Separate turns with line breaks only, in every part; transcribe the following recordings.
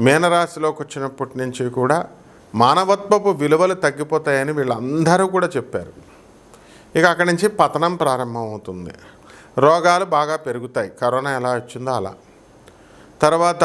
మీనరాశిలోకి వచ్చినప్పటి నుంచి కూడా మానవత్వపు విలువలు తగ్గిపోతాయని వీళ్ళందరూ కూడా చెప్పారు. ఇక అక్కడి నుంచి పతనం ప్రారంభమవుతుంది. రోగాలు బాగా పెరుగుతాయి. కరోనా ఎలా వచ్చిందో అలా. తర్వాత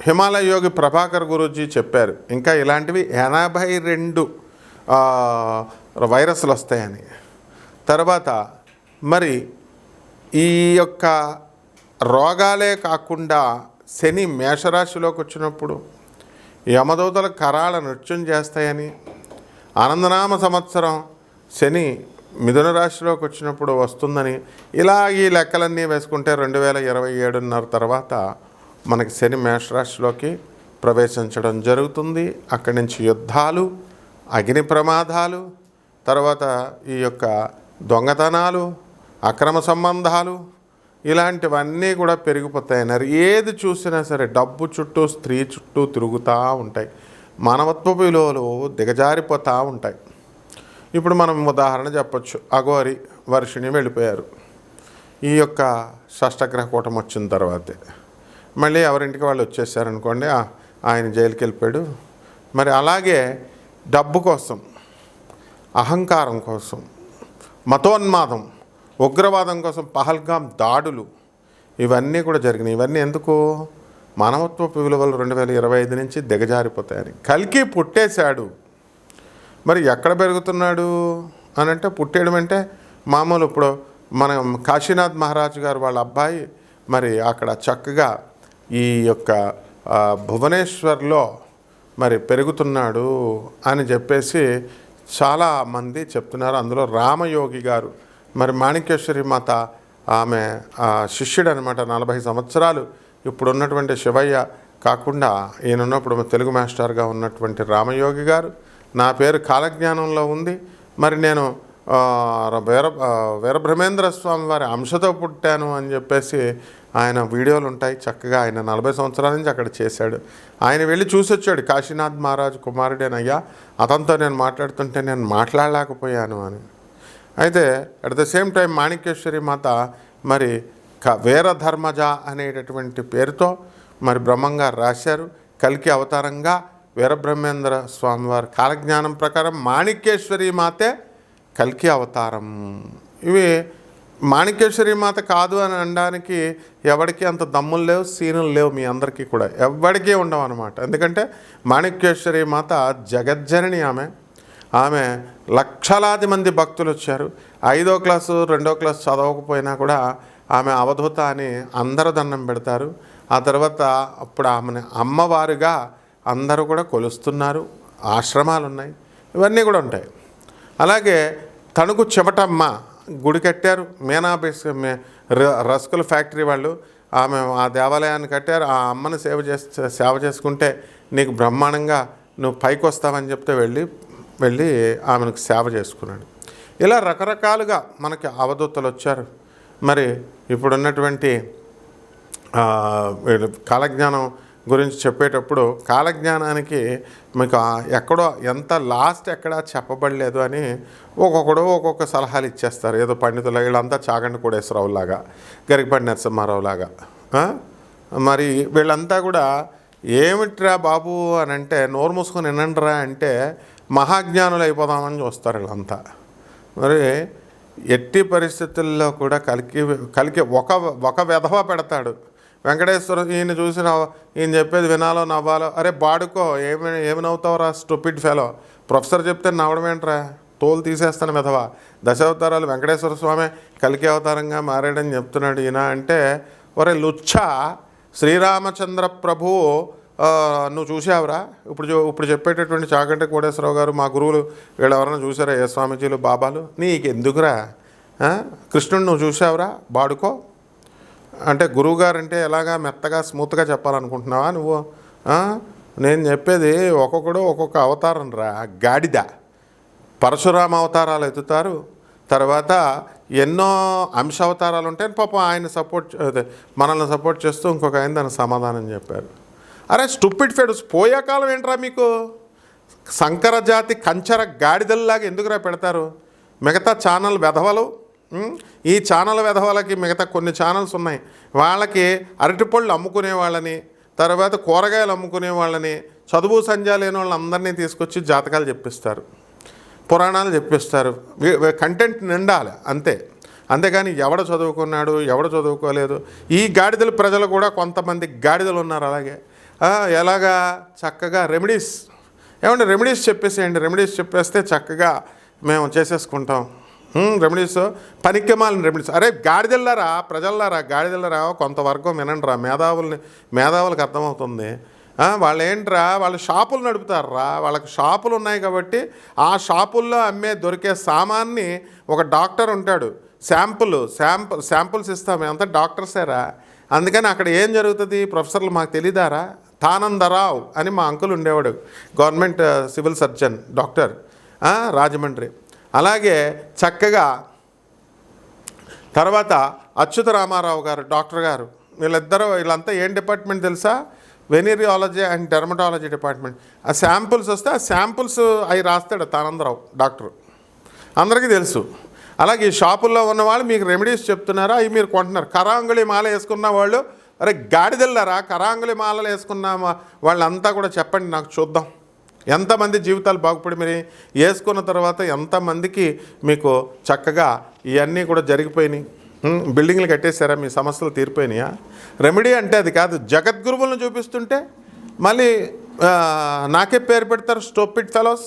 హిమాలయ యోగి ప్రభాకర్ గురూజీ చెప్పారు ఇంకా ఇలాంటివి ఎనభై రెండు వైరస్లు వస్తాయని. తర్వాత మరి ఈ యొక్క రోగాలే కాకుండా శని మేషరాశిలోకి వచ్చినప్పుడు యమదూతల కరాల నృత్యం చేస్తాయని ఆనందనామ సంవత్సరం శని మిథున రాశిలోకి వచ్చినప్పుడు వస్తుందని ఇలా ఈ లెక్కలన్నీ వేసుకుంటే రెండు వేల ఇరవై ఏడున్నర తర్వాత మనకి శని మేషరాశిలోకి ప్రవేశించడం జరుగుతుంది. అక్కడి నుంచి యుద్ధాలు అగ్ని ప్రమాదాలు తర్వాత ఈ యొక్క దొంగతనాలు అక్రమ సంబంధాలు ఇలాంటివన్నీ కూడా పెరిగిపోతాయన్నారు ఏది చూసినా సరే డబ్బు చుట్టూ స్త్రీ చుట్టూ తిరుగుతూ ఉంటాయి. మానవత్వ విలువలు దిగజారిపోతూ ఉంటాయి. ఇప్పుడు మనం ఉదాహరణ చెప్పచ్చు. అఘోరి వర్షిణి వెళ్ళిపోయారు. ఈ యొక్క షష్టగ్రహ కూటం వచ్చిన తర్వాతే. మళ్ళీ ఎవరింటికి వాళ్ళు వచ్చేసారనుకోండి ఆయన జైలుకి వెళ్ళిపోయాడు మరి అలాగే డబ్బు కోసం అహంకారం కోసం మతోన్మాదం ఉగ్రవాదం కోసం పహల్గాం దాడులు ఇవన్నీ కూడా జరిగినాయి. ఇవన్నీ ఎందుకు? మానవత్వపు విలువలు రెండు వేల ఇరవై ఐదు నుంచి దిగజారిపోతాయని. కలికి పుట్టేశాడు. మరి ఎక్కడ పెరుగుతున్నాడు అని అంటే పుట్టేయడం అంటే మామూలు ఇప్పుడు మనం కాశీనాథ్ మహారాజు గారు వాళ్ళ అబ్బాయి మరి అక్కడ చక్కగా ఈ యొక్క భువనేశ్వర్లో మరి పెరుగుతున్నాడు అని చెప్పేసి చాలా మంది చెప్తున్నారు. అందులో రామయోగి గారు మరి మాణిక్యేశ్వరి మాత ఆమె శిష్యుడు అనమాట నలభై సంవత్సరాలు ఇప్పుడు ఉన్నటువంటి శివయ్య కాకుండా ఈయన ఉన్నప్పుడు తెలుగు మాస్టర్గా ఉన్నటువంటి రామయోగి గారు. నా పేరు కాలజ్ఞానంలో ఉంది. మరి నేను వీర వీరబ్రహ్మేంద్ర స్వామి వారి అంశతో పుట్టాను అని చెప్పేసి ఆయన వీడియోలు ఉంటాయి. చక్కగా ఆయన నలభై సంవత్సరాల నుంచి అక్కడ చేశాడు. ఆయన వెళ్ళి చూసి వచ్చాడు కాశీనాథ్ మహారాజు కుమారుడేనయ్యా. అతనితో నేను మాట్లాడుతుంటే నేను మాట్లాడలేకపోయాను అని. అయితే at the same time Manikyeshwari మాత మరి క వీరధర్మజ అనేటటువంటి పేరుతో మరి బ్రహ్మంగారు రాశారు. కల్కి అవతారంగా వీరబ్రహ్మేంద్ర స్వామివారి కాలజ్ఞానం ప్రకారం మాణిక్యేశ్వరి మాతే కల్కి అవతారం. ఇవి మాణిక్యేశ్వరి మాత కాదు అని అనడానికి ఎవరికి అంత దమ్ములు లేవు సీనులు లేవు మీ అందరికీ కూడా. ఎవరికీ ఉండవు అనమాట ఎందుకంటే మాణిక్యేశ్వరి మాత జగజ్జనని ఆమె. ఆమె లక్షలాది మంది భక్తులు వచ్చారు. ఐదో క్లాసు రెండో క్లాసు చదవకపోయినా కూడా ఆమె అవధూత అని అందరు దండం పెడతారు. ఆ తర్వాత అప్పుడు ఆమెను అమ్మవారుగా అందరూ కూడా కొలుస్తున్నారు. ఆశ్రమాలు ఉన్నాయి ఇవన్నీ కూడా ఉంటాయి. అలాగే తణుకు చెమటమ్మ గుడి కట్టారు. మీనా ర- రస్కుల ఫ్యాక్టరీ వాళ్ళు ఆమె ఆ దేవాలయాన్ని కట్టారు. ఆ అమ్మను సేవ చేస్తే సేవ చేసుకుంటే నీకు బ్రహ్మాండంగా నువ్వు పైకి వస్తావని చెప్తే వెళ్ళి వెళ్ళి ఆమెకు సేవ చేసుకున్నాడు. ఇలా రకరకాలుగా మనకి అవధూతలు వచ్చారు. మరి ఇప్పుడున్నటువంటి కాలజ్ఞానం గురించి చెప్పేటప్పుడు కాలజ్ఞానానికి మీకు ఎక్కడో ఎంత లాస్ట్ ఎక్కడా చెప్పబడలేదు అని ఒక్కొక్కడు ఒక్కొక్క సలహాలు ఇచ్చేస్తారు. ఏదో పండితులు వీళ్ళంతా చాగండి కోడేశ్వరరావులాగా గరికపడి నరసింహారావులాగా మరి వీళ్ళంతా కూడా ఏమిట్రా బాబు అని అంటే నోరు మూసుకొని వినండిరా అంటే మహాజ్ఞానులు అయిపోదామని చూస్తారు వీళ్ళంతా. మరి ఎట్టి పరిస్థితుల్లో కూడా కలికి కలికి ఒక ఒక వెధవ పెడతాడు. వెంకటేశ్వర ఈయన చూసి నవ్వ ఈయన చెప్పేది వినాలో నవ్వాలో అరే బాడుకో ఏమి ఏమి నవ్వుతావురా స్టూపిడ్ ఫెలో ప్రొఫెసర్ చెప్తే నవ్వడం ఏంట్రా? తోలు తీసేస్తాను విధవ. దశావతారాలు వెంకటేశ్వర స్వామి కలికి అవతారంగా మారాడని చెప్తున్నాడు ఈయన అంటే ఒరే లుచ్చ శ్రీరామచంద్ర ప్రభువు నువ్వు చూసావురా ఇప్పుడు ఇప్పుడు చెప్పేటటువంటి చాగంట కోటేశ్వరరావు గారు మా గురువులు వీళ్ళు ఎవరైనా చూసారా ఏ స్వామీజీలు బాబాలు? నీకు ఎందుకురా కృష్ణుడు నువ్వు చూసావురా బాడుకో. అంటే గురువుగారు అంటే ఎలాగా మెత్తగా స్మూత్గా చెప్పాలనుకుంటున్నావా నువ్వు? నేను చెప్పేది ఒక్కొక్కడు ఒక్కొక్క అవతారం రా. గాడిద. పరశురామ అవతారాలు ఎత్తుతారు. తర్వాత ఎన్నో అంశ అవతారాలు ఉంటాయి పాపం ఆయన సపోర్ట్ మనల్ని సపోర్ట్ చేస్తూ ఇంకొక ఆయన దానికి సమాధానం చెప్పారు. అరే స్టూపిడ్ ఫెడ్స్ పోయే కాలం ఏంట్రా మీకు? సంకరజాతి కంచర గాడిదల్లాగా ఎందుకురా పెడతారు? మిగతా ఛానల్ వెధవలు ఈ ఛానల్ వెధవలకి మిగతా కొన్ని ఛానల్స్ ఉన్నాయి. వాళ్ళకి అరటిపళ్ళు అమ్ముకునే వాళ్ళని తర్వాత కూరగాయలు అమ్ముకునే వాళ్ళని చదువు సంధ్య లేని వాళ్ళందరినీ తీసుకొచ్చి జాతకాలు చెప్పిస్తారు. పురాణాలు చెప్పిస్తారు. కంటెంట్ నిండాలి అంతే. అంతేగాని ఎవడ చదువుకున్నాడు ఎవడ చదువుకోలేదు? ఈ గాడిదల ప్రజలు కూడా కొంతమంది గాడిదలు ఉన్నారు అలాగే. ఎలాగా? చక్కగా రెమెడీస్. ఏమంటే రెమెడీస్ చెప్పేసేయండి. రెమెడీస్ చెప్పేస్తే చక్కగా మేము చేసేసుకుంటాం. రెమెడీస్. పనికిమాలిన రెమెడీస్. అరే గాడిదెళ్ళారా ప్రజల్లారా గాడిదెళ్ళారా కొంతవరకు వినండిరా మేధావుల్ని మేధావులకు అర్థమవుతుంది. వాళ్ళు ఏంట్రా వాళ్ళు షాపులు నడుపుతారా? వాళ్ళకి షాపులు ఉన్నాయి కాబట్టి ఆ షాపుల్లో అమ్మే దొరికే సామాన్ని ఒక డాక్టర్ ఉంటాడు. శాంపుల్ శాంపుల్ శాంపుల్స్ ఇస్తాం. మేమంతా డాక్టర్సేరా? అందుకని అక్కడ ఏం జరుగుతుంది? ప్రొఫెసర్లు మాకు తెలియదారా తానందరావు అని మా అంకుల్ ఉండేవాడు government civil surgeon doctor Rajahmundry. అలాగే చక్కగా తర్వాత అచ్యుత రామారావు గారు డాక్టర్ గారు వీళ్ళిద్దరూ వీళ్ళంతా ఏం డిపార్ట్మెంట్ తెలుసా? Venereology and dermatology department. ఆ శాంపుల్స్ వస్తే ఆ శాంపుల్స్ అవి రాస్తాడు తానందరావు డాక్టర్. అందరికీ తెలుసు. అలాగే ఈ షాపుల్లో ఉన్న వాళ్ళు మీకు రెమెడీస్ చెప్తున్నారా? అవి మీరు కొంటున్నారు. కరాంగుళి మాల వేసుకున్న వాళ్ళు అరే గాడిదెళ్ళారా కరాంగులి మాలలు వేసుకున్నామా? వాళ్ళంతా కూడా చెప్పండి నాకు చూద్దాం. ఎంతమంది జీవితాలు బాగుపడి మీరు? వేసుకున్న తర్వాత ఎంతమందికి మీకు చక్కగా ఇవన్నీ కూడా జరిగిపోయినాయి? బిల్డింగ్లు కట్టేశారా? మీ సమస్యలు తీరిపోయినాయా? రెమెడీ అంటే అది కాదు. జగద్గురువులను చూపిస్తుంటే మళ్ళీ నాకే పేరు పెడతారు స్టోపిడ్ ఫెలోస్.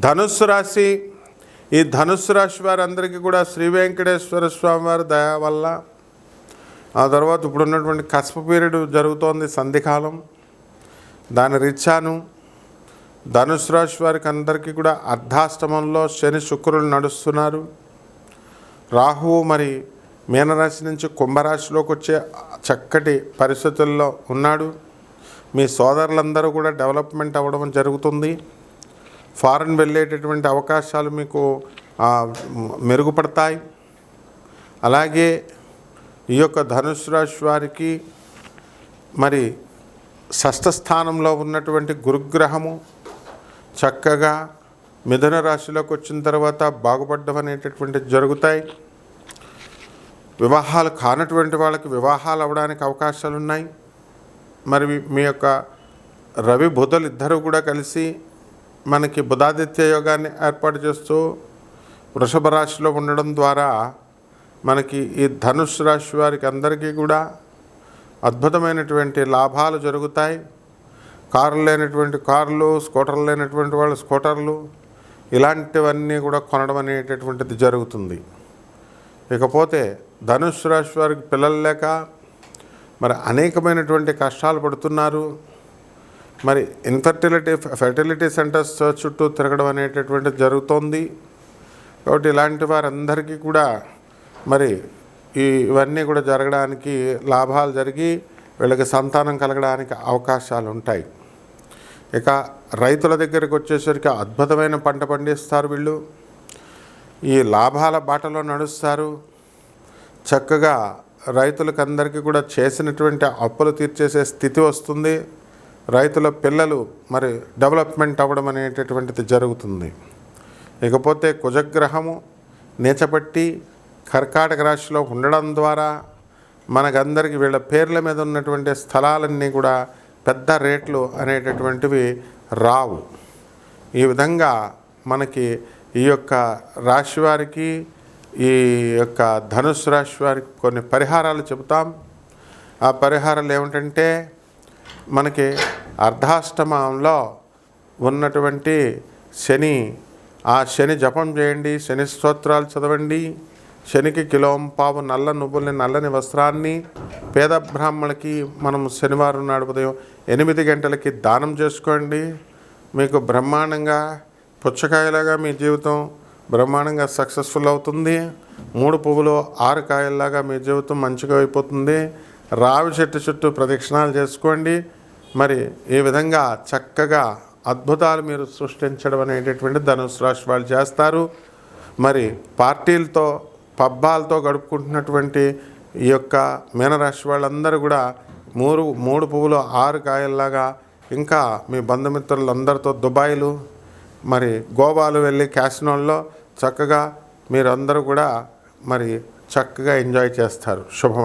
ధనుస్సు రాశి ఈ ధనుస్సు రాశి వారందరికీ కూడా శ్రీ వెంకటేశ్వర స్వామి వారి దయ వల్ల. ఆ తర్వాత ఇప్పుడు ఉన్నటువంటి కస్ప పీరియడ్ జరుగుతోంది సంధికాలం. దాని రీత్యాను ధనుసు రాశి వారికి అందరికీ కూడా అర్ధాష్టమంలో శని శుక్రులు నడుస్తున్నారు. రాహువు మరి మీనరాశి నుంచి కుంభరాశిలోకి వచ్చే చక్కటి పరిస్థితుల్లో ఉన్నాడు. మీ సోదరులందరూ కూడా డెవలప్మెంట్ అవ్వడం జరుగుతుంది. ఫారెన్ వెళ్ళేటటువంటి అవకాశాలు మీకు మెరుగుపడతాయి. అలాగే ఈ యొక్క ధనుసు రాశి వారికి మరి షష్ఠ స్థానంలో ఉన్నటువంటి గురుగ్రహము చక్కగా మిథున రాశిలోకి వచ్చిన తర్వాత బాగుపడ్డం అనేటటువంటివి జరుగుతాయి. వివాహాలు కానటువంటి వాళ్ళకి వివాహాలు అవ్వడానికి అవకాశాలు ఉన్నాయి మరి మీ- మీ యొక్క రవి బుధలు ఇద్దరు కూడా కలిసి మనకి బుధాదిత్య యోగాన్ని ఏర్పాటు చేస్తూ వృషభ రాశిలో ఉండడం ద్వారా మనకి ఈ ధనుష్ రాశి వారికి అందరికీ కూడా అద్భుతమైనటువంటి లాభాలు జరుగుతాయి. కార్లు లేనటువంటి కార్లు స్కూటర్లు లేనటువంటి వాళ్ళు స్కూటర్లు ఇలాంటివన్నీ కూడా కొనడం అనేటటువంటిది జరుగుతుంది. ఇకపోతే ధనుష్ రాశి వారికి పిల్లలు లేక మరి అనేకమైనటువంటి కష్టాలు పడుతున్నారు. మరి ఇన్ఫర్టిలిటీ ఫెర్టిలిటీ సెంటర్స్ చుట్టూ తిరగడం అనేటటువంటిది జరుగుతోంది. కాబట్టి ఇలాంటి వారందరికీ కూడా మరి ఈ ఇవన్నీ కూడా జరగడానికి లాభాలు జరిగి వీళ్ళకి సంతానం కలగడానికి అవకాశాలు ఉంటాయి. ఇక రైతుల దగ్గరికి వచ్చేసరికి అద్భుతమైన పంట పండిస్తారు వీళ్ళు. ఈ లాభాల బాటలో నడుస్తారు. చక్కగా రైతులకు అందరికీ కూడా చేసినటువంటి అప్పులు తీర్చేసే స్థితి వస్తుంది. రైతుల పిల్లలు మరి డెవలప్మెంట్ అవ్వడం అనేటటువంటిది జరుగుతుంది. ఇకపోతే కుజగ్రహము నీచపట్టి కర్కాటక రాశిలో ఉండడం ద్వారా మనకందరికి వీళ్ళ పేర్ల మీద ఉన్నటువంటి స్థలాలన్నీ కూడా పెద్ద రేట్లు అనేటటువంటివి రావు. ఈ విధంగా మనకి ఈ యొక్క రాశి వారికి ఈ యొక్క ధనుసు రాశి వారికి కొన్ని పరిహారాలు చెబుతాం. ఆ పరిహారాలు ఏమిటంటే మనకి అర్ధాష్టమంలో ఉన్నటువంటి శని ఆ శని జపం చేయండి శని స్తోత్రాలు చదవండి. శనికి కిలోం పావు నల్ల నువ్వుల్ని నల్లని వస్త్రాన్ని. పేద బ్రాహ్మణులకి మనం శనివారం నాడు ఉదయం ఎనిమిది గంటలకి దానం చేసుకోండి. మీకు బ్రహ్మాండంగా పుచ్చకాయలాగా మీ జీవితం బ్రహ్మాండంగా సక్సెస్ఫుల్ అవుతుంది. మూడు పువ్వులు ఆరు కాయల్లాగా మీ జీవితం మంచిగా అయిపోతుంది. రావి చెట్టు చుట్టూ ప్రదక్షిణాలు చేసుకోండి. మరి ఈ విధంగా చక్కగా అద్భుతాలు మీరు సృష్టించడం అనేటటువంటి ధనుసు రాశి వాళ్ళు చేస్తారు. మరి పార్టీలతో పబ్బాలతో గడుపుకుంటున్నటువంటి ఈ యొక్క మీనరాశి వాళ్ళందరూ కూడా మూడు మూడు పువ్వులు ఆరు కాయల్లాగా ఇంకా మీ బంధుమిత్రులందరితో దుబాయ్లు మరి గోవాలు వెళ్ళి క్యాసినోల్లో చక్కగా మీరందరూ కూడా మరి చక్కగా ఎంజాయ్ చేస్తారు. శుభం